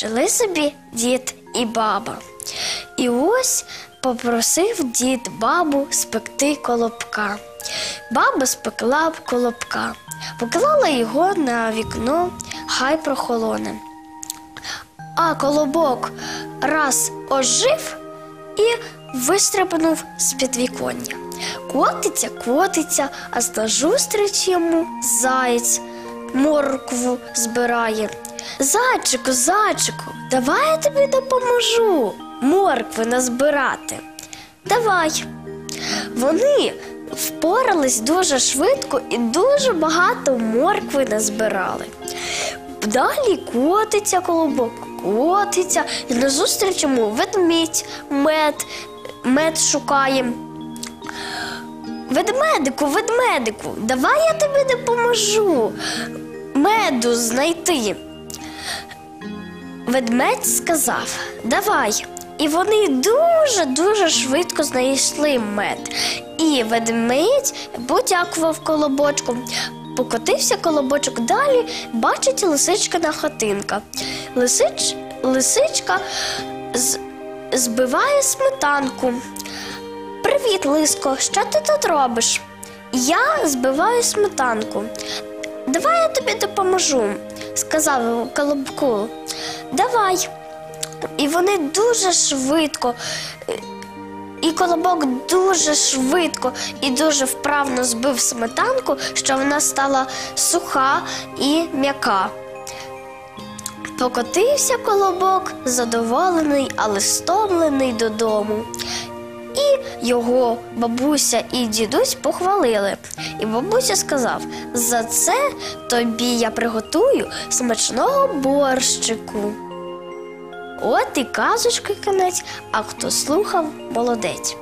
Жили собі дід і баба. І ось попросив дід бабу спекти колобка. Баба спекла колобка, поклала його на вікно, хай прохолоне. А колобок раз ожив і вистрибнув з підвіконня. Котиться, котиться, а знажустріч йому заєць моркву збирає. Зайчику, зайчику, давай я тобі допоможу моркви назбирати. Давай. Вони впорались дуже швидко і дуже багато моркви назбирали. Далі котиться колобок, котиться, і назустріч йому ведмідь, мед, мед шукає. Ведмедику, ведмедику, давай я тобі допоможу меду знайти. Ведмедь сказав: Давай. І вони дуже-дуже швидко знайшли мед. І ведмедь подякував колобочку. Покотився колобочок далі, бачить лисичкина хатинка. Лисич, лисичка з, збиває сметанку. Привіт, Лиско, що ти тут робиш? Я збиваю сметанку. Давай я тобі допоможу, сказав Колобку. Давай. І вони дуже швидко, і колобок дуже швидко і дуже вправно збив сметанку, що вона стала суха і м'яка. Покотився колобок, задоволений, але стомлений додому. Його бабуся і дідусь похвалили. І бабуся сказав: за це тобі я приготую смачного борщику. От і казочки кінець, а хто слухав, молодець.